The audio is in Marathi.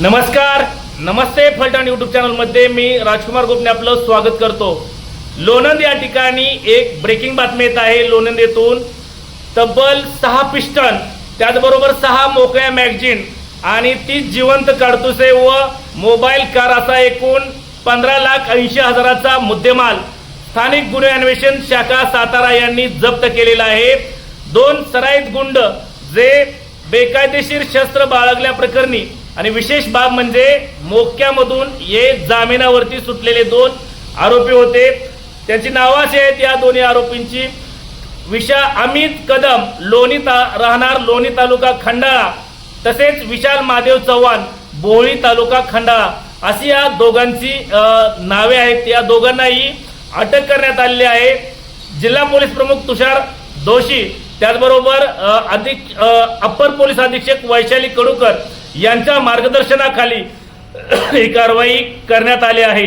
नमस्कार नमस्ते फलटण यूट्यूब चॅनलमध्ये मी राजकुमार गोपने आपलं स्वागत करतो. लोणंद या ठिकाणी एक ब्रेकिंग बातमी येत आहे. लोणंद येथून तब्बल सहा पिस्टन त्याचबरोबर सहा मोकळ्या मॅगझिन आणि तीस जिवंत काडतुसे व मोबाईल कार असा एकूण पंधरा लाख ऐंशी हजाराचा मुद्देमाल स्थानिक गुन्हे अन्वेषण शाखा सातारा यांनी जप्त केलेला आहे. दोन सराईत गुंड जे बेकायदेशीर शस्त्र बाळगल्या प्रकरणी आणि विशेष बाब म्हणजे मोक्यामधून ये जामिनावरती सुटलेले दोन आरोपी होते. त्यांची नावं अशी आहेत या दोन्ही आरोपींची. विशा अमित कदम लोणी ता राहणार लोणी तालुका खंडाळा. तसेच विशाल महादेव चव्हाण बोहळी तालुका खंडाळा. अशी या दोघांची नावे आहेत. या दोघांनाही अटक करण्यात आलेली आहे. जिल्हा पोलीस प्रमुख तुषार दोषी त्याचबरोबर अधिक अप्पर पोलीस अधीक्षक वैशाली कडूकर यांच्या मार्गदर्शनाखाली ही कारवाई करण्यात आली आहे.